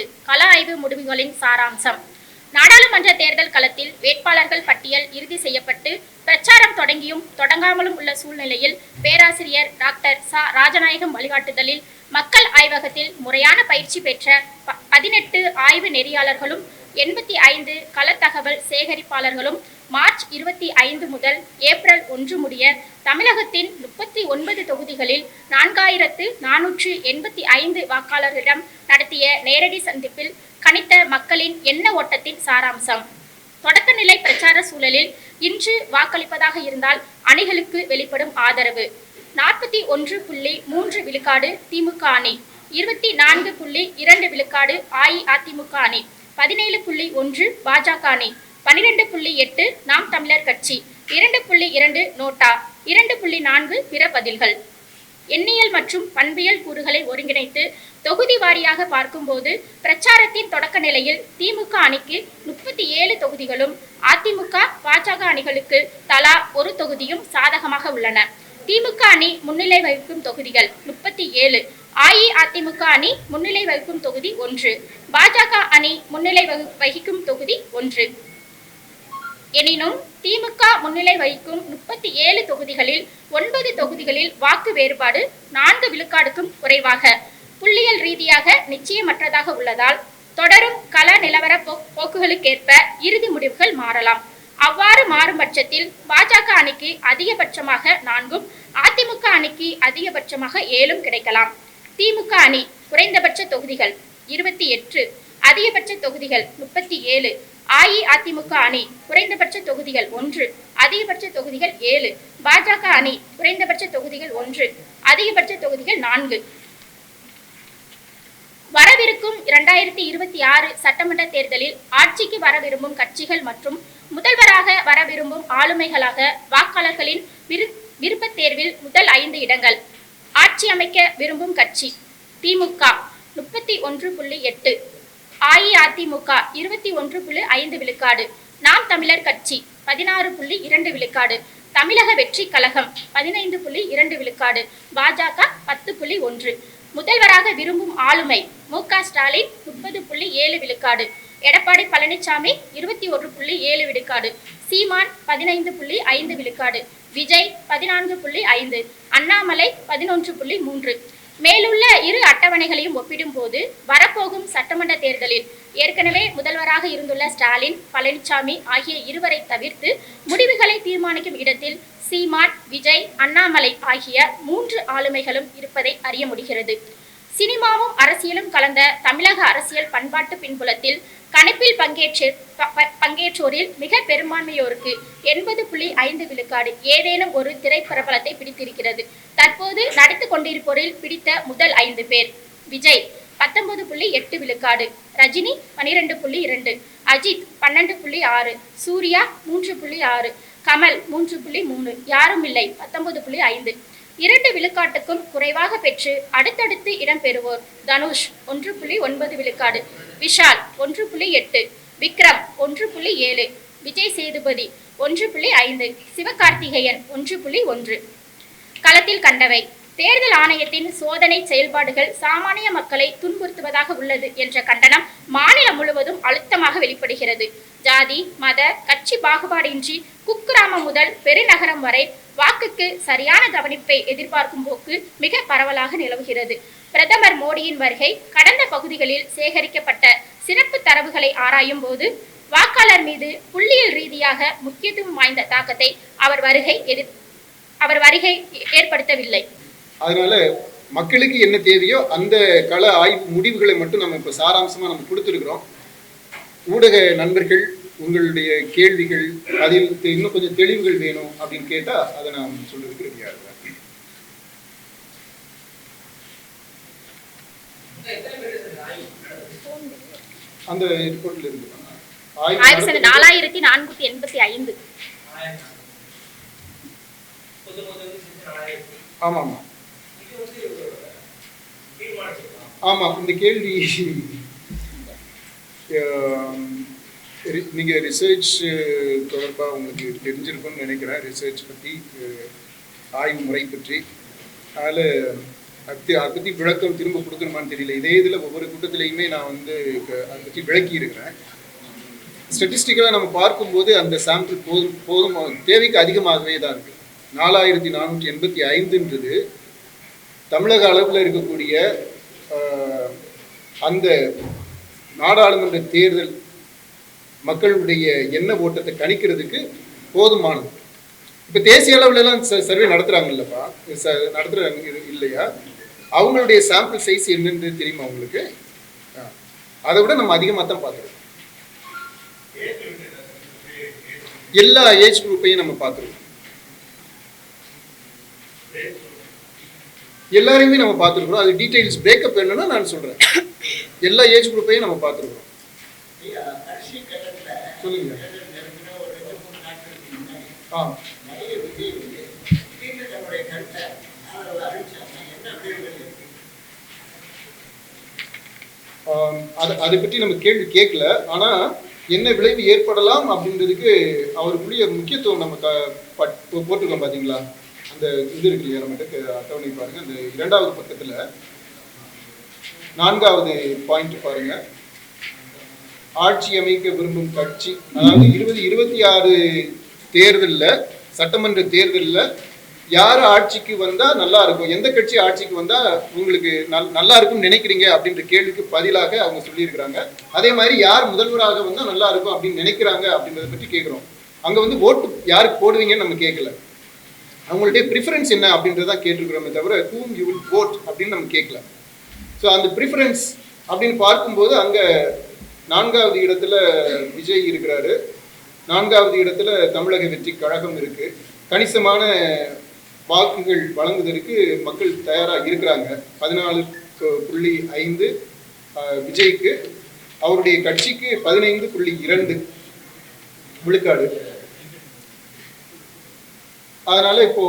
நான்கு கள ஆய்வு முடிவுகளின் சாராம்சம். நாடாளுமன்ற தேர்தல் களத்தில் வேட்பாளர்கள் பட்டியல் இறுதி செய்யப்பட்டு பிரச்சாரம் தொடங்கியும் தொடங்காமலும் உள்ள சூழ்நிலையில் பேராசிரியர் டாக்டர் ச. ராஜநாயகம் வழிகாட்டுதலில் மக்கள் ஆய்வகத்தில் முறையான பயிற்சி பெற்ற பதினெட்டு ஆய்வு நெறியாளர்களும் எண்பத்தி ஐந்து களத்தகவல் சேகரிப்பாளர்களும் மார்ச் இருபத்தி ஐந்து முதல் ஏப்ரல் ஒன்று முடிய தமிழகத்தின் முப்பத்தி ஒன்பது தொகுதிகளில் நான்காயிரத்து நானூற்று எண்பத்தி ஐந்து வாக்காளர்களிடம் நடத்திய நேரடி சந்திப்பில் கணித்த மக்களின் எண்ண ஓட்டத்தின் சாராம்சம். தொடக்கநிலை பிரச்சார சூழலில் இன்று வாக்களிப்பதாக இருந்தால் அணிகளுக்கு வெளிப்படும் ஆதரவு. நாற்பத்தி ஒன்று புள்ளி மூன்று விழுக்காடு திமுக அணி இருபத்தி நான்கு புள்ளி இரண்டு விழுக்காடு அஇஅதிமுக அணி பதினேழு புள்ளி ஒன்று பாஜக அணி பனிரெண்டு புள்ளி எட்டு நாம் தமிழர் கட்சி இரண்டு புள்ளி இரண்டு நோட்டா இரண்டு புள்ளி நான்கு பிற பதில்கள். எண்ணியல் மற்றும் பண்பியல் கூறுகளை ஒருங்கிணைத்து தொகுதி வாரியாக பார்க்கும்போது பிரச்சாரத்தின் தொடக்க நிலையில் திமுக அணிக்கு முப்பத்தி ஏழு தொகுதிகளும் அதிமுக பாஜக அணிகளுக்கு தலா ஒரு தொகுதியும் சாதகமாக உள்ளன. திமுக அணி முன்னிலை வகிக்கும் தொகுதிகள் முப்பத்தி ஏழு அஇஅதிமுக அணி முன்னிலை வகிக்கும் தொகுதி ஒன்று பாஜக அணி முன்னிலை வகு- வகிக்கும் தொகுதி ஒன்று. எனினும் திமுக முன்னிலை வகிக்கும் முப்பத்தி ஏழு தொகுதிகளில் ஒன்பது தொகுதிகளில் வாக்கு வேறுபாடு நான்கு விழுக்காடுக்கும் குறைவாக. புள்ளியியல் ரீதியாக நிச்சயமற்றதாக உள்ளதால் தொடரும் கள நிலவர போக்குகளுக்கேற்ப இறுதி முடிவுகள் மாறலாம். அவ்வாறு மாறும் பட்சத்தில் பாஜக அணிக்கு அதிகபட்சமாக நான்கும் அதிமுக அணிக்கு அதிகபட்சமாக ஏழும் கிடைக்கலாம். திமுக அணி குறைந்தபட்ச தொகுதிகள் இருபத்தி எட்டு அதிகபட்ச தொகுதிகள் முப்பத்தி ஏழு அஇஅதிமுக அணி குறைந்தபட்ச தொகுதிகள் ஒன்று அதிகபட்ச தொகுதிகள் ஏழு பாஜக அணி குறைந்தபட்ச தொகுதிகள் ஒன்று அதிகபட்ச தொகுதிகள் நான்கு. வரவிருக்கும் இரண்டாயிரத்தி இருபத்தி ஆறு சட்டமன்ற தேர்தலில் ஆட்சிக்கு வர விரும்பும் கட்சிகள் மற்றும் முதல்வராக வர விரும்பும் ஆளுமைகளாக வாக்காளர்களின் விரு விருப்பத் தேர்வில் முதல் ஐந்து இடங்கள். ஆட்சி அமைக்க விரும்பும் கட்சி திமுக முப்பத்தி ஒன்று புள்ளி எட்டு. அஇஅதிமுக இருபத்தி ஒன்று புள்ளி ஐந்து விழுக்காடு. நாம் தமிழர் கட்சி பதினாறு புள்ளி இரண்டு விழுக்காடு. தமிழக வெற்றி கழகம் பதினைந்து புள்ளி இரண்டு விழுக்காடு. பாஜக பத்து புள்ளி ஒன்று. முதல்வராக விரும்பும் ஆளுமை மு க ஸ்டாலின் முப்பது புள்ளி ஏழு விழுக்காடு. எடப்பாடி பழனிசாமி இருபத்தி ஒன்று புள்ளி ஏழு விழுக்காடு. சீமான் பதினைந்து புள்ளி ஐந்து விழுக்காடு. விஜய் பதினான்கு புள்ளி ஐந்து. அண்ணாமலை பதினொன்று புள்ளி மூன்று. மேலுள்ள இரு அட்டவணைகளையும் ஒப்பிடும்போது வரப்போகும் சட்டமன்ற தேர்தலில் ஏற்கனவே முதல்வராக இருந்துள்ள ஸ்டாலின் பழனிசாமி ஆகிய இருவரை தவிர்த்து முடிவுகளை தீர்மானிக்கும் இடத்தில் சீமான் விஜய் அண்ணாமலை ஆகிய மூன்று ஆளுமைகளும் இருப்பதை அறிய முடிகிறது. சினிமாவும் அரசியலும் கலந்த தமிழக அரசியல் பண்பாட்டு பின்புலத்தில் கணிப்பில் பங்கேற்று பங்கேற்றோரில் மிக பெரும்பான்மையோருக்கு எண்பது புள்ளி ஐந்து விழுக்காடு ஏதேனும் ஒரு திரைப்பிரபலத்தை பிடித்திருக்கிறது. தற்போது நடித்துக் கொண்டிருப்போரில் பிடித்த முதல் ஐந்து பேர் விஜய் பத்தொன்பது புள்ளி எட்டு விழுக்காடு ரஜினி பனிரெண்டு புள்ளி இரண்டு அஜித் பன்னெண்டு புள்ளி ஆறு சூர்யா மூன்று புள்ளி ஆறு கமல் மூன்று புள்ளி மூணு யாரும் இல்லை பத்தொன்பது புள்ளி ஐந்து. இரண்டு விழுக்காட்டுக்கும் குறைவாக பெற்று அடுத்தடுத்து இடம்பெறுவோர் தனுஷ் ஒன்று புள்ளி ஒன்பது விழுக்காடு. விஷால் ஒன்று புள்ளி எட்டு. விக்ரம் ஒன்று புள்ளி ஏழு. விஜய் சேதுபதி ஒன்று புள்ளி ஐந்து. சிவகார்த்திகேயன் ஒன்று புள்ளி ஒன்று. களத்தில் கண்டவை. தேர்தல் ஆணையத்தின் சோதனை செயல்பாடுகள் சாமானிய மக்களை துன்புறுத்துவதாக உள்ளது என்ற கண்டனம் மாநிலம் முழுவதும் அழுத்தமாக வெளிப்படுகிறது. ஜாதி மத கட்சி பாகுபாடின்றி குக்கிராமம் முதல் பெருநகரம் வரை வாக்குக்கு சரியான கவனிப்பை எதிர்பார்க்கும் போக்கு மிக பரவலாக நிலவுகிறது. பிரதமர் மோடியின் வருகை கடந்த பகுதிகளில் சேகரிக்கப்பட்ட சிறப்பு தரவுகளை ஆராயும் போது வாக்காளர் மீது புள்ளியியல் ரீதியாக முக்கியத்துவம் வாய்ந்த தாக்கத்தை அவர் வருகை எதிர் அவர் வருகை ஏற்படுத்தவில்லை. அதனால மக்களுக்கு என்ன தேவையோ அந்த கள ஆய்வு முடிவுகளை மட்டும் நம்ம இப்போ சாராம்சமாக நம்ம கொடுத்துருக்குறோம். ஊடக நண்பர்கள் உங்களுடைய கேள்விகள் அதில் இன்னும் கொஞ்சம் தெளிவுகள் வேணும் அப்படின்னு கேட்டால் அதை நான் சொல்றதுக்கு ரெடியாக இருக்கிறேன் அந்த ரிப்போர்ட்ல ஆயிரத்தி நாலாயிரத்தி நானூத்தி எண்பத்தி ஐந்து. ஆமா ஆமா ஆமாம் இந்த கேள்வி. நீங்கள் ரிசர்ச் தொடர்பாக உங்களுக்கு தெரிஞ்சிருக்கும்னு நினைக்கிறேன். ரிசர்ச் பற்றி ஆய்வு முறை பற்றி. அதில் அது அதை பற்றி விளக்கம் திரும்ப கொடுக்கணுமான்னு தெரியல. இதே இதில் ஒவ்வொரு கூட்டத்திலையுமே நான் வந்து அதை பற்றி விளக்கி இருக்கிறேன். ஸ்டட்டிஸ்டிக்கலாக நம்ம பார்க்கும்போது அந்த சாம்பிள் போதும் போதும் தேவைக்கு அதிகமாகவே தான் இருக்குது நாலாயிரத்தி நானூற்றி எண்பத்தி ஐந்துன்றது தமிழக அளவில் இருக்கக்கூடிய அந்த நாடாளுமன்ற தேர்தல் மக்களுடைய எண்ண ஓட்டத்தை கணிக்கிறதுக்கு போதுமானது. இப்போ தேசிய அளவுல எல்லாம் சர்வே நடத்துகிறாங்கல்லப்பா ச- நடத்துகிறாங்க இல்லையா? அவங்களுடைய சாம்பிள் சைஸ் என்னன்னு தெரியுமா உங்களுக்கு? அதை விட நம்ம அதிகமாக தான் பார்த்துருக்கோம் எல்லா ஏஜ் குரூப்பையும் நம்ம பார்த்துருக்கோம் எல்லாரையுமே நம்ம பார்த்துருக்குறோம். அது டீட்டெயில்ஸ் பிரேக்கப் என்னன்னா நான் சொல்றேன். எல்லா ஏஜ் குரூப்பையும் நம்ம பார்த்துருக்குறோம். சொல்லுங்க. ஆ. அது அதை பற்றி நம்ம கேள்வி கேட்கல. ஆனா என்ன விளைவு ஏற்படலாம் அப்படின்றதுக்கு அவருக்குரிய முக்கியத்துவம் நம்ம க- பட்- போட்டிருக்கோம் பார்த்தீங்களா அந்த இது இருக்கு இல்லையா நம்மகிட்ட? அட்டவணை பாருங்க. அந்த இரண்டாவது பக்கத்துல நான்காவது பாயிண்ட் பாருங்க. ஆட்சி அமைக்க விரும்பும் கட்சி அதாவது இருபது இருபத்தி ஆறு தேர்தலில் சட்டமன்ற தேர்தலில் யார் ஆட்சிக்கு வந்தால் நல்லா இருக்கும்? எந்த கட்சி ஆட்சிக்கு வந்தால் உங்களுக்கு நல்- நல்லா இருக்கும்னு நினைக்கிறீங்க? அப்படின்ற கேள்விக்கு பதிலாக அவங்க சொல்லியிருக்கிறாங்க. அதே மாதிரி யார் முதல்வராக வந்தால் நல்லா இருக்கும் அப்படின்னு நினைக்கிறாங்க அப்படின்றத பற்றி கேட்குறோம் அங்கே வந்து ஓட்டு யாருக்கு போடுவீங்கன்னு நம்ம கேட்கல அவங்களுடைய ப்ரிஃபரன்ஸ் என்ன அப்படின்றத கேட்டிருக்கிறோமே தவிர ஹூம் யூ வில் vote அப்படின்னு நம்ம கேட்கல. ஸோ அந்த ப்ரிஃபரன்ஸ் அப்படின்னு பார்க்கும்போது அங்கே நான்காவது இடத்துல விஜய் இருக்கிறாரு. நான்காவது இடத்துல தமிழக வெற்றி கழகம் இருக்கு. கணிசமான வாக்குகள் வழங்குவதற்கு மக்கள் தயாராக இருக்கிறாங்க. பதினாலு புள்ளி ஐந்து விஜய்க்கு அவருடைய கட்சிக்கு பதினைந்து புள்ளி இரண்டு விழுக்காடு. அதனால இப்போ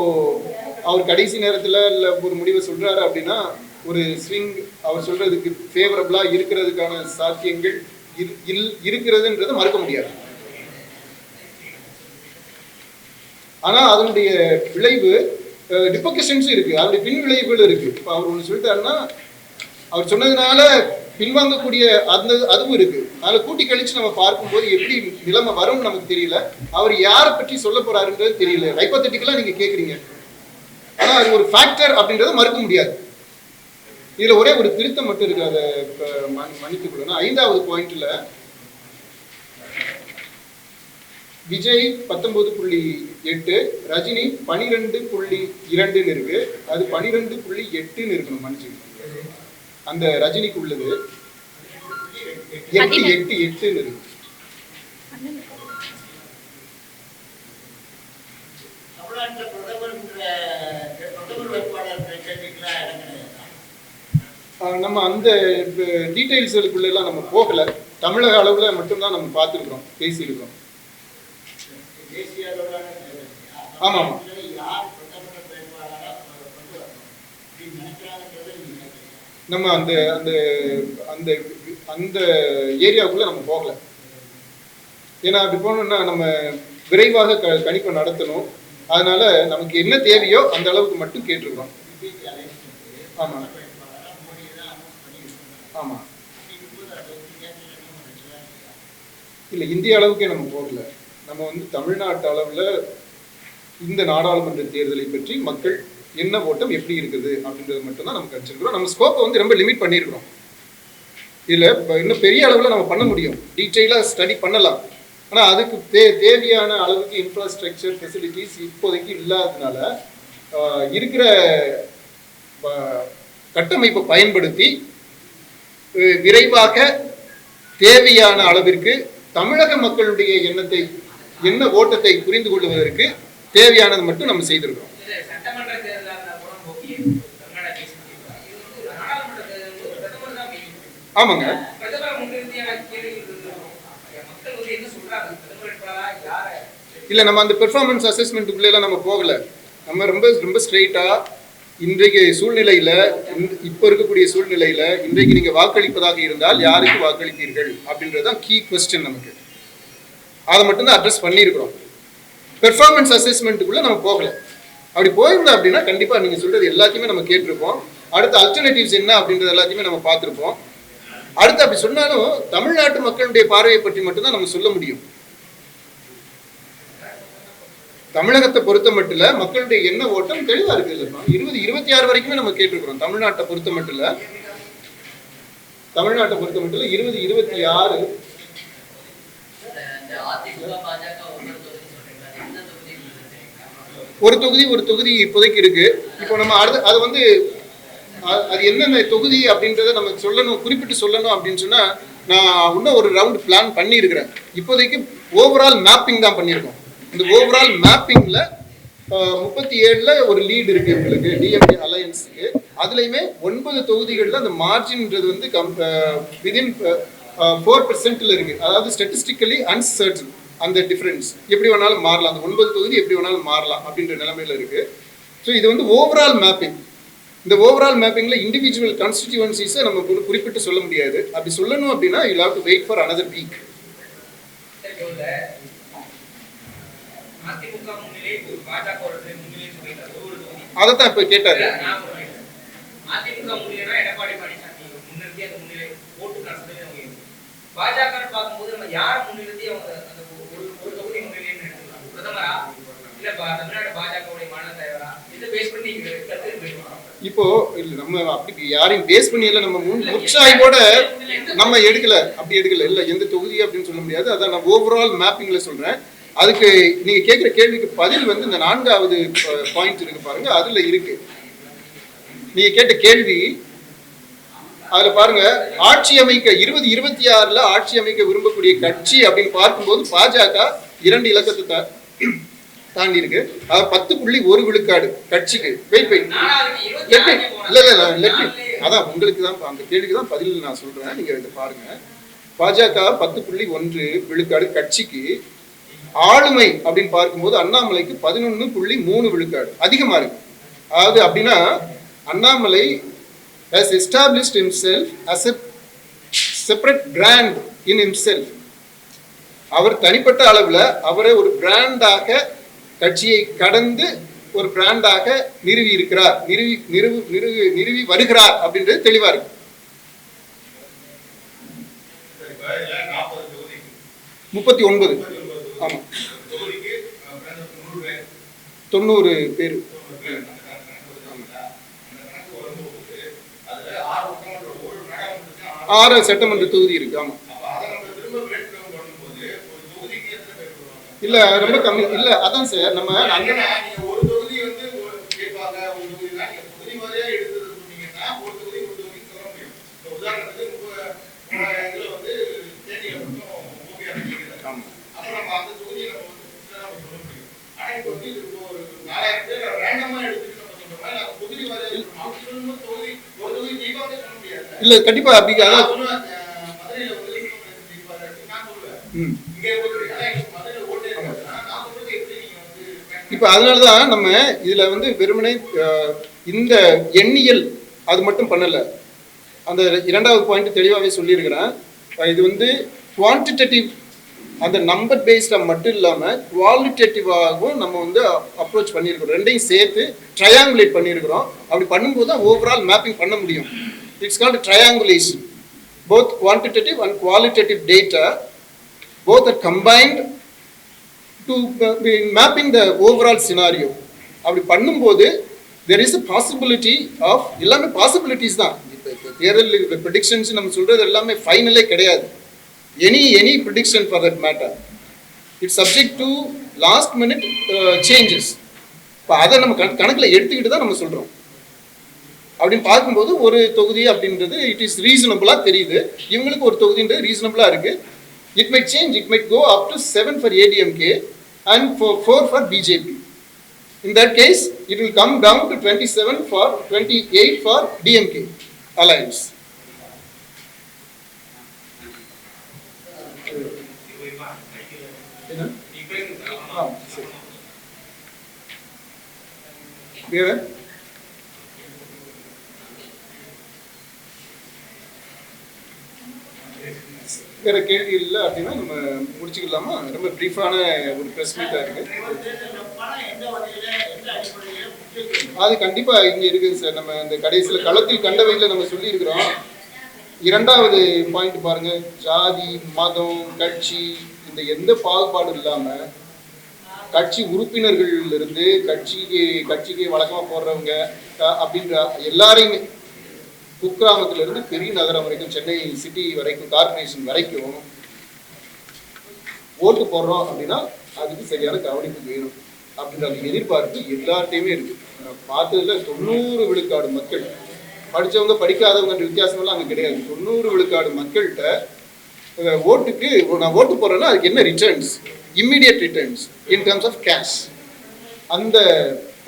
அவர் கடைசி நேரத்துல இல்ல ஒரு முடிவை சொல்றாரு அப்படின்னா ஒரு ஸ்விங் அவர் சொல்றதுக்கு ஃபேவரபிளா இருக்கிறதுக்கான சாத்தியங்கள் இரு- இல்- இருக்கிறதுன்றதை மறுக்க முடியாது. ஆனா அதனுடைய விளைவு ரிப்போகேஷன்ஸும் இருக்கு. அதனுடைய பின் விளைவுகள் இருக்கு. இப்போ அவர் ஒன்று சொல்லிட்டாருன்னா அவர் சொன்னதுனால பின்வாங்கக்கூடிய அந்த அதுவும் இருக்கு. அதனால கூட்டி கழிச்சு நம்ம பார்க்கும்போது எப்படி நிலைமை வரும்னு நமக்கு தெரியல. அவர் யாரை பற்றி சொல்ல போறாருன்றது தெரியல. ஹைப்போதெட்டிக்கலா நீங்க கேக்குறீங்க. ஆனா அது ஒரு ஃபேக்டர் அப்படின்றத மறுக்க முடியாது. இதுல ஒரே ஒரு திருத்தம் மட்டும் இருக்கு. அதை மன்னித்துக் கொடுங்க ஐந்தாவது பாயிண்ட்ல விஜய் பத்தொன்பது புள்ளி எட்டு ரஜினி பனிரெண்டு புள்ளி இரண்டுன்னு இருக்கு. அது பனிரெண்டு புள்ளி எட்டுன்னு இருக்கணும் மன்னிச்சுக்கணும். அந்த ரஜினிக்கு உள்ளது எட்டு. எட்டு எட்டுன்னு இருக்கு. நம்ம அந்த டீட்டெயில்ஸ்களுக்குள்ள எல்லாம் நம்ம போகல. தமிழக அளவுல மட்டும்தான் நம்ம பார்த்துருக்கோம் பேசியிருக்கோம் தேசிய அளவிலான தேர்தல். ஆமா, ஆமா. தமிழ்நாட்டில் யார் பிரதமர் வேட்பாளராக கொண்டு வரணும் அப்படின்னு நினைக்கிறாங்கிறது நீங்க கேட்குறீங்க. நம்ம அந்த அந்த அந்த அந்த ஏரியாவுக்குள்ள நம்ம போகல. ஏன்னா அப்படி போனோம்னா நம்ம விரைவாக க கணிப்பை நடத்தணும். அதனால நமக்கு என்ன தேவையோ அந்த அளவுக்கு மட்டும் கேட்டிருக்கோம். ஆமாம் ஆமாம் ஆமா. ஆமா இந்திய அளவுக்கே நம்ம போகல. நம்ம வந்து தமிழ்நாட்டு அளவில் இந்த நாடாளுமன்ற தேர்தலை பற்றி மக்கள் என்ன ஓட்டம் எப்படி இருக்குது அப்படின்றது மட்டும் தான் நம்ம கணிச்சிருக்கிறோம். நம்ம ஸ்கோப்பை வந்து ரொம்ப லிமிட் பண்ணியிருக்கிறோம் இதில் இன்னும் பெரிய அளவில் நம்ம பண்ண முடியும். டீட்டெயிலாக ஸ்டடி பண்ணலாம். ஆனால் அதுக்கு தே தேவையான அளவுக்கு இன்ஃப்ராஸ்ட்ரக்சர் ஃபெசிலிட்டிஸ் இப்போதைக்கு இல்லாததுனால இருக்கிற கட்டமைப்பை பயன்படுத்தி விரைவாக தேவையான அளவிற்கு தமிழக மக்களுடைய எண்ணத்தை என்ன ஓட்டத்தை புரிந்து கொள்வதற்கு தேவையானது மட்டும் நம்ம செய்திருக்கிறோம் இது சட்டமன்ற தேர்தலா இருந்தா கூட ஓகே கர்நாடகா கேஸ் பண்ணிருக்காங்க. இது வந்து நாடாளுமன்ற தேர்தல் வந்து பிரதமர் தான் மெயின். ஆமாங்க பிரதமரை முன்னிறுத்தியான கேள்விகள் இருக்கும். மக்கள் வந்து என்ன சொல்றாங்க பிரதமர் வேட்பாளரா யாரை? இல்ல நம்ம அந்த பெர்ஃபார்மன்ஸ் அசஸ்மெண்ட்டுக்குள்ள எல்லாம் நம்ம போகல. நம்ம ரொம்ப ரொம்ப ஸ்ட்ரெயிட்டா இன்றைக்கு சூழ்நிலையில இப்ப இருக்கக்கூடிய சூழ்நிலையில இன்றைக்கு நீங்க வாக்களிப்பதாக இருந்தால் யாருக்கு வாக்களிப்பீர்கள்? அப்படின்றதுதான் கீ கொஸ்டின் நமக்கு. அதை மட்டும்தான் அட்ரஸ் பண்ணியிருக்கிறோம். பெர்ஃபார்மன்ஸ் அசஸ்மெண்ட்டுக்குள்ள நம்ம போகல. அப்படி போயிருந்தோம் அப்படின்னா கண்டிப்பா நீங்க சொல்றது எல்லாத்தையுமே நம்ம கேட்டிருப்போம். அடுத்த அல்டர்னேட்டிவ்ஸ் என்ன அப்படின்றது எல்லாத்தையுமே நம்ம பார்த்துருப்போம். அடுத்து அப்படி சொன்னாலும் தமிழ்நாட்டு மக்களுடைய பார்வையை பற்றி மட்டும்தான் நம்ம சொல்ல முடியும். தமிழகத்தை பொறுத்த மட்டும் இல்ல மக்களுடைய எண்ண ஓட்டம் தெளிவா இருக்கு இல்லைப்பா. இருபது இருபத்தி ஆறு வரைக்குமே நம்ம கேட்டிருக்கிறோம். தமிழ்நாட்டை பொறுத்த மட்டும் இல்ல தமிழ்நாட்டை பொறுத்த மட்டும் இல்ல இருபது இருபத்தி ஆறு. ஒரு தொகுதி ஒரு தொகுதி இப்போதைக்கு இருக்கு. இப்போ நம்ம அடுத்து அது வந்து அது என்னென்ன தொகுதி அப்படின்றத நம்ம சொல்லணும் குறிப்பிட்டு சொல்லணும் அப்படின்னு சொன்னால் நான் இன்னும் ஒரு ரவுண்ட் பிளான் பண்ணியிருக்கிறேன். இப்போதைக்கு ஓவரால் மேப்பிங் தான் பண்ணியிருக்கோம். இந்த ஓவரால் மேப்பிங்கில் முப்பத்தி ஏழில் ஒரு லீடு இருக்கு உங்களுக்கு டிஎம்டி அலையன்ஸுக்கு அதுலேயுமே ஒன்பது தொகுதிகளில் அந்த மார்ஜின்ன்றது வந்து கம் விதின் ஃபோர் பெர்சென்ட்டில் இருக்கு. அதாவது ஸ்டட்டிஸ்டிக்கலி அன்சர்டன் அந்த டிஃப்ரென்ஸ் எப்படி வேணாலும் மாறலாம். அந்த ஒன்பது தொகுதி எப்படி வேணாலும் மாறலாம் அப்படின்ற நிலமையில இருக்கு. ஸோ இது வந்து ஓவரால் மேப்பிங் இந்த ஓவரால் மேப்பிங்கில் இண்டிவிஜுவல் கான்ஸ்டிடியூவன்சிஸை நம்ம குறிப்பிட்டு சொல்ல முடியாது. அப்படி சொல்லணும் அப்படின்னா you have to wait for another week சரி, இப்போ அதை தான் இப்போ கேட்டாரு. பாஜக பார்க்கும்போது நம்ம யார் முன்னிறுத்தி அவங்க அந்த ஒரு ஒரு தொகுதி முன்னிலைன்னு எடுத்துக்கலாம். பிரதமரா? இப்போ இல்ல நம்ம அப்படி யாரையும் பேஸ் பண்ணி இல்ல நம்ம உற்சாகத்தோட நம்ம எடுக்கல. அப்படி எடுக்கல. இல்ல எந்த தொகுதி அப்படின்னு சொல்ல முடியாது. அதான் நான் ஓவரால் மேப்பிங்ல சொல்றேன். அதுக்கு நீங்க கேட்குற கேள்விக்கு பதில் வந்து இந்த நான்காவது பாயிண்ட் இருக்கு பாருங்க. அதுல இருக்கு. நீங்க கேட்ட கேள்வி அதுல பாருங்க. ஆட்சி அமைக்க இருபது இருபத்தி ஆறுல ஆட்சி அமைக்க விரும்பக்கூடிய கட்சி அப்படின்னு பார்க்கும்போது பாஜக இரண்டு இலக்கத்தை தாண்டி இருக்கு அது பத்து புள்ளி ஒரு விழுக்காடு கட்சிக்கு. Wait wait. நாலாவது இருபத்தி லெட் மீ இல்ல இல்ல லெட் மீ அதான் உங்களுக்கு தான் அந்த கேள்விக்கு தான் பதில் நான் சொல்றேன். நீங்க இதை பாருங்க. பாஜக பத்து புள்ளி ஒன்று விழுக்காடு கட்சிக்கு ஆளுமை அப்படின்னு பார்க்கும்போது அண்ணாமலைக்கு பதினொன்னு புள்ளி மூணு விழுக்காடு அதிகமா இருக்கு. அதாவது அப்படின்னா Annamalai has established himself as a separate brand in himself. அவர் தனிப்பட்ட அளவுல அவரை ஒரு பிராண்டாக கட்சியை கடந்து ஒரு பிராண்டாக நிறுவி இருக்கிறார். நிறுவி நிறுவு நிறுவி நிறுவி வருகிறார் அப்படின்றது தெளிவா இருக்கு. முப்பத்தி ஒன்பது. ஆமா. தொண்ணூறு பேர். ஆறு சட்டமன்ற தொகுதி இருக்கு. ஆமா அப்ப அதை நம்ம திரும்ப break down பண்ணும்போது, ஒரு தொகுதிக்கு எத்தனை பேர் வருவாங்க? இல்ல ரொம்ப கம்மி இல்ல அதான் சார் நம்ம அங்க நீங்க ஒரு தொகுதி வந்து ஒரு கேட்பாங்க, ஒரு தொகுதினா, நீங்க தொகுதி வாரியா எடுத்தது சொன்னீங்கன்னா, ஒரு தொகுதி, ஒரு தொகுதின்னு சொல்ல முடியும். இப்ப உதாரணத்துக்கு உங்க- உங்க இதுல வந்து தேனியில மட்டும் ஓபிஆர் நிக்கிறாரு. ஆமா அப்ப நம்ம அந்த தொகுதியை நம்ம வந்து சொல்ல முடியும். ஆனா இப்ப வந்து இது ஒரு நாலாயிரம் பேர் random ஆ எடுத்துட்டு நம்ம சொல்ற மாதிரி நம்ம தொகுதி வாரியா இருக்கணும். அப்படி சொல்லும்போது தொகுதி ஒரு தொகுதி தீபாவளி சொல்ல முடியாது இல்ல கண்டிப்பா அப்படி அதான் மதுரையில. நான் சொல்லுவேன் ம் இங்க ஓட்டு ஆனா எனக்கு மதுரையில ஓட்டே இருக்காதுன்னா நான் சொல்றது எப்படி நீங்க வந்து இப்போ அதனால தான் நம்ம இதுல வந்து வெறுமனே இந்த எண்ணியல் அது மட்டும் பண்ணல. அந்த இரண்டாவது பாயிண்ட் தெளிவாகவே சொல்லியிருக்கிறேன். இது வந்து குவான்டிடேட்டிவ் அந்த நம்பர் பேஸ்டாக மட்டும் இல்லாமல் குவாலிட்டேட்டிவாகவும் நம்ம வந்து அப்ரோச் பண்ணியிருக்கிறோம். ரெண்டையும் சேர்த்து ட்ரையாங்குலேட் பண்ணியிருக்கிறோம். அப்படி பண்ணும்போது தான் ஓவரால் மேப்பிங் பண்ண முடியும். It's called triangulation both quantitative and qualitative data both are combined to mapping the overall scenario அப்படி பண்ணும்போது there is a possibility of எல்லாமே பாசிபிலிட்டிஸ் தான். இப்போ இப்போ தேர்தல் ப்ரிடிக்ஷன்ஸ் நம்ம சொல்றது எல்லாமே ஃபைனலே கிடையாது. Any any prediction for that matter it's subject to last minute changes இப்போ அதை நம்ம கண கணக்கில் எடுத்துக்கிட்டு தான் நம்ம சொல்கிறோம் அப்படின்னு பார்க்கும்போது ஒரு தொகுதி அப்படின்றது இட் இஸ் ரீசனபிளாக தெரியுது. இவங்களுக்கு ஒரு தொகுதின்றது ரீசனபிளாக இருக்கு. It might change, it might go up to 7 for ADMK and for 4 for BJP. In that case, it will come down to 27 for 28 for DMK alliance. Yeah. வேற கேள்வி இல்லை அப்படின்னா நம்ம முடிச்சுக்கலாமா? ரொம்ப பிரீஃபான ஒரு ப்ரெஸ் மீட்டாக இருக்கு. அது கண்டிப்பா இங்க இருக்குது சார். நம்ம இந்த கடைசியில் களத்தில் கண்டவையில் நம்ம சொல்லியிருக்கிறோம். இரண்டாவது பாயிண்ட் பாருங்க. ஜாதி மதம் கட்சி இந்த எந்த பாகுபாடும் இல்லாம கட்சி உறுப்பினர்கள் இருந்து கட்சிக்கு கட்சிக்கு வழக்கமா போடுறவங்க அப்படின்ற எல்லாரையுமே குக்கிராமத்திலிருந்து பெரிய நகரம் வரைக்கும் சென்னை சிட்டி வரைக்கும் கார்பரேஷன் வரைக்கும் ஓட்டு போடுறோம் அப்படின்னா அதுக்கு சரியான கவனிப்பு வேணும் அப்படின்ற அந்த எதிர்பார்ப்பு எல்லார்ட்டையுமே இருக்கு. பார்த்ததுல தொண்ணூறு விழுக்காடு மக்கள் படித்தவங்க படிக்காதவங்கன்ற வித்தியாசமெல்லாம் அங்கே கிடையாது. தொண்ணூறு விழுக்காடு மக்கள்கிட்ட ஓட்டுக்கு நான் ஓட்டு போடுறேன்னா அதுக்கு என்ன returns immediate returns in terms of cash அந்த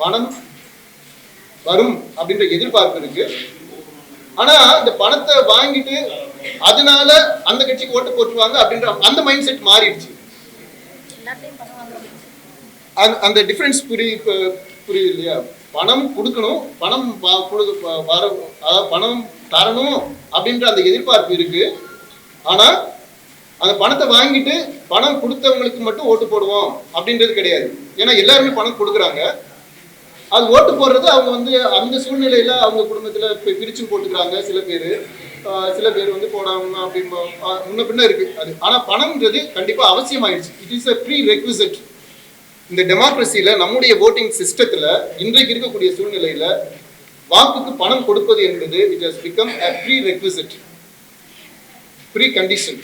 பணம் வரும் அப்படின்ற எதிர்பார்ப்பு இருக்கு. ஆனா இந்த பணத்தை வாங்கிட்டு அதனால அந்த கட்சிக்கு ஓட்டு போட்டுருவாங்க அப்படின்ற அந்த மைண்ட் செட் மாறிடுச்சு அந்த- அந்த டிஃபரன்ஸ் புரி புரியுது இல்லையா பணம் கொடுக்கணும் பணம் வர அதாவது பணம் தரணும் அப்படின்ற அந்த எதிர்பார்ப்பு இருக்கு. ஆனா அந்த பணத்தை வாங்கிட்டு பணம் கொடுத்தவங்களுக்கு மட்டும் ஓட்டு போடுவோம் அப்படின்றது கிடையாது. ஏன்னா எல்லாருமே பணம் கொடுக்குறாங்க. அது ஓட்டு போடுறது அவங்க வந்து அந்த சூழ்நிலையில் அவங்க குடும்பத்தில் இப்போ பிரிச்சும் போட்டுக்கிறாங்க சில பேர். சில பேர் வந்து போடாம அப்படி முன்ன பின்ன இருக்கு. அது ஆனால் பணம்ன்றது கண்டிப்பாக அவசியமாயிடுச்சு. It is a prerequisite இந்த டெமோக்ரஸியில் நம்முடைய ஓட்டிங் சிஸ்டத்தில் இன்றைக்கு இருக்கக்கூடிய சூழ்நிலையில் வாக்குக்கு பணம் கொடுப்பது என்பது it has become a prerequisite precondition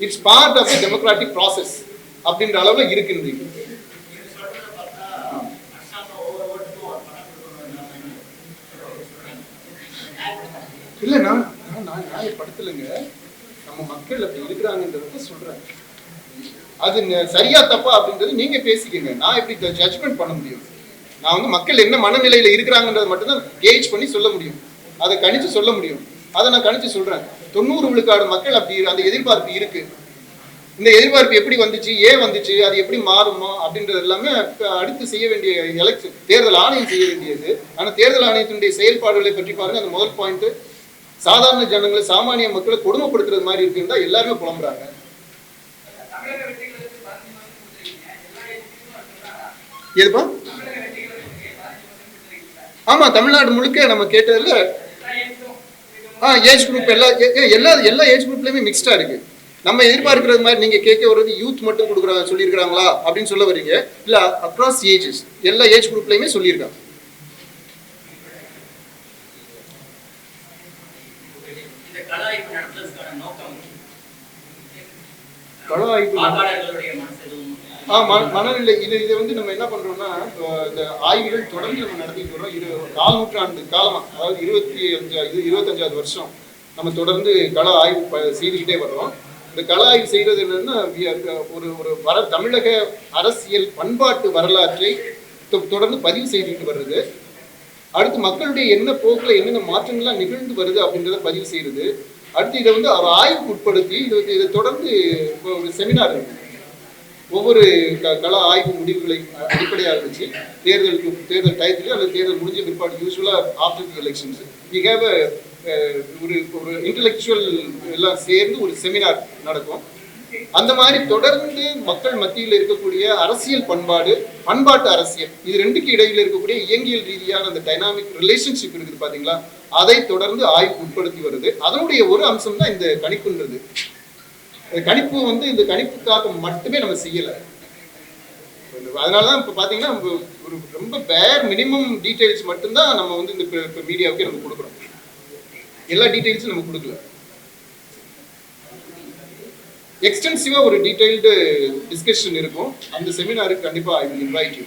it's part of the democratic process அப்படின்ற அளவில் இருக்கு இன்றைக்கு. இல்லைண்ணா நான் நியாயப்படுத்தலைங்க. நம்ம மக்கள் அப்படி இருக்கிறாங்கன்றத சொல்றேன். அது சரியா தப்பா அப்படின்றது நீங்க பேசிக்கங்க. நான் எப்படி ஜட்ஜ்மெண்ட் பண்ண முடியும்? நான் வந்து மக்கள் என்ன மனநிலையில இருக்கிறாங்கன்றத மட்டும்தான் கேஜ் பண்ணி சொல்ல முடியும். அதை கணிச்சு சொல்ல முடியும். அதை நான் கணிச்சு சொல்றேன். தொண்ணூறு விழுக்காடு மக்கள் அப்படி அந்த எதிர்பார்ப்பு இருக்கு. இந்த எதிர்பார்ப்பு எப்படி வந்துச்சு? ஏன் வந்துச்சு? அது எப்படி மாறுமா அப்படின்றது எல்லாமே அடுத்து செய்ய வேண்டிய எலெக்ஷன் தேர்தல் ஆணையம் செய்ய வேண்டியது. ஆனா தேர்தல் ஆணையத்தினுடைய செயல்பாடுகளை பற்றி பாருங்க. அந்த முதல் பாயிண்ட் சாதாரண ஜனங்களை சாமானிய மக்களை கொடுமைப்படுத்துறது மாதிரி இருக்குன்னு தான் எல்லாருமே புலம்புறாங்க. எதுப்பா? ஆமா தமிழ்நாடு முழுக்க நம்ம கேட்டதுல ஆ ஏஜ் குரூப் எல்லா எல்லா எல்லா ஏஜ் குரூப்லயுமே மிக்ஸ்டா இருக்கு. நம்ம எதிர்பார்க்கிறது மாதிரி நீங்க கேட்க வர்றது யூத் மட்டும் கொடுக்குறாங்க சொல்லியிருக்காங்களா அப்படின்னு சொல்ல வரீங்க. இல்ல அக்ராஸ் ஏஜஸ் எல்லா ஏஜ் குரூப்லயுமே சொல்லியிருக்காங்க. கள ஆய்வு வாக்காளர்களுடைய மனசு எதுவும் ஆ மன மனநிலை இது இது வந்து நம்ம என்ன பண்றோம்னா இந்த ஆய்வுகள் தொடர்ந்து நம்ம நடத்திட்டு வரோம் இரு கால் நூற்றாண்டு காலமா அதாவது இருபத்தி அஞ்சா இது இருபத்தஞ்சாவது வருஷம் நம்ம தொடர்ந்து கள ஆய்வு செய்துக்கிட்டே வர்றோம். இந்த கள ஆய்வு செய்யறது என்னன்னா ஒரு ஒரு வர தமிழக அரசியல் பண்பாட்டு வரலாற்றை தொடர்ந்து பதிவு செய்துக்கிட்டு வருது அடுத்து மக்களுடைய என்ன போக்குல என்னென்ன மாற்றங்கள்லாம் நிகழ்ந்து வருது அப்படின்றத பதிவு செய்யறது அடுத்து இதை வந்து அவர் ஆய்வுக்கு உட்படுத்தி இது வந்து இதை தொடர்ந்து ஒரு செமினார் ஒவ்வொரு க- கள ஆய்வு முடிவுகளை அடிப்படையாக இருந்துச்சு தேர்தலுக்கு தேர்தல் டயத்துலையோ அல்லது தேர்தல் முடிஞ்ச பிற்பாடு யூஸ்வலாக after the elections we have ஒரு ஒரு இன்டலெக்சுவல் எல்லாம் சேர்ந்து ஒரு செமினார் நடக்கும். அந்த மாதிரி தொடர்ந்து மக்கள் மத்தியில் இருக்கக்கூடிய அரசியல் பண்பாடு பண்பாட்டு அரசியல் இது ரெண்டுக்கு இடையில இருக்கக்கூடிய இயங்கியல் ரீதியான அந்த டைனாமிக் ரிலேஷன்ஷிப் இருக்குது பாத்தீங்களா? அதை தொடர்ந்து ஆய்வுக்கு உட்படுத்தி வருது. அதனுடைய ஒரு அம்சம் தான் இந்த கணிப்புன்றது. இந்த கணிப்பு வந்து இந்த கணிப்புக்காக மட்டுமே நம்ம செய்யல. அதனாலதான் இப்ப பாத்தீங்கன்னா ஒரு ரொம்ப பேர் மினிமம் டீடைல்ஸ் மட்டும்தான் நம்ம வந்து இந்த மீடியாவுக்கு நம்ம கொடுக்குறோம். எல்லா டீடைல்ஸும் நம்ம கொடுக்கல. எக்ஸ்டென்சிவாக ஒரு டீட்டெயில்டு டிஸ்கஷன் இருக்கும். அந்த செமினாருக்கு கண்டிப்பாக ஐ வில் இன்வைட் யூ